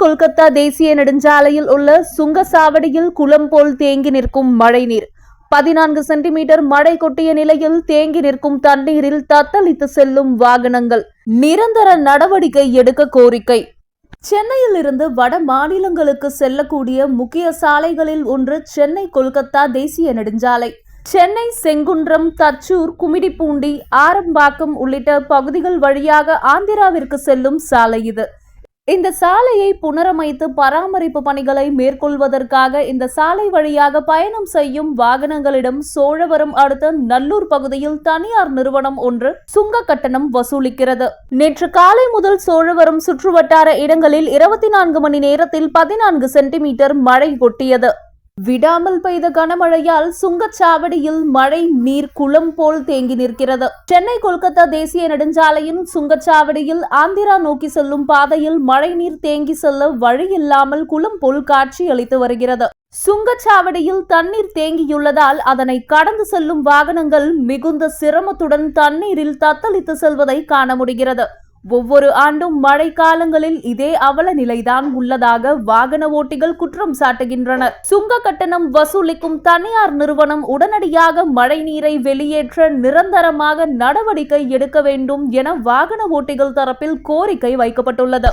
கொல்கத்தா தேசிய நெடுஞ்சாலையில் உள்ள சுங்கசாவடியில் குளம் போல் தேங்கி நிற்கும் மழைநீர். பதினான்கு சென்டிமீட்டர் மழை கொட்டிய நிலையில் தேங்கி நிற்கும் தண்ணீரில் தத்தளித்து செல்லும் வாகனங்கள். நிரந்தர நடவடிக்கை எடுக்க கோரிக்கை. சென்னையில் இருந்து வட மாநிலங்களுக்கு செல்லக்கூடிய முக்கிய சாலைகளில் ஒன்று சென்னை கொல்கத்தா தேசிய நெடுஞ்சாலை. சென்னை செங்குன்றம் தச்சூர் குமிடிப்பூண்டி ஆரம்பாக்கம் உள்ளிட்ட பகுதிகள் வழியாக ஆந்திராவிற்கு செல்லும் சாலை இது. இந்த சாலையை புனரமைத்து பராமரிப்பு பணிகளை மேற்கொள்வதற்காக இந்த சாலை வழியாக பயணம் செய்யும் வாகனங்களிடம் சோழவரம் அடுத்த நல்லூர் பகுதியில் தனியார் நிறுவனம் ஒன்று சுங்க கட்டணம் வசூலிக்கிறது. நேற்று காலை முதல் சோழவரம் சுற்றுவட்டார இடங்களில் இருபத்தி நான்கு மணி நேரத்தில் பதினான்கு சென்டிமீட்டர் மழை கொட்டியது. விடாமல் பெய்த கனமழையால் சுங்கச்சாவடியில் மழை நீர் குளம் போல் தேங்கி நிற்கிறது. சென்னை கொல்கத்தா தேசிய நெடுஞ்சாலையின் சுங்கச்சாவடியில் ஆந்திரா நோக்கி செல்லும் பாதையில் மழை நீர் தேங்கி செல்ல வழி இல்லாமல் குளம் போல் காட்சி அளித்து வருகிறது. சுங்கச்சாவடியில் தண்ணீர் தேங்கியுள்ளதால் அதனை கடந்து செல்லும் வாகனங்கள் மிகுந்த சிரமத்துடன் தண்ணீரில் தத்தளித்து செல்வதை காண முடிகிறது. ஒவ்வொரு ஆண்டும் மழை காலங்களில் இதே அவல நிலைதான் உள்ளதாக வாகன ஓட்டிகள் குற்றம் சாட்டுகின்றனர். சுங்க கட்டணம் வசூலிக்கும் தனியார் நிறுவனம் உடனடியாக மழை நீரை வெளியேற்ற நிரந்தரமாக நடவடிக்கை எடுக்க வேண்டும் என வாகன ஓட்டிகள் தரப்பில் கோரிக்கை வைக்கப்பட்டுள்ளது.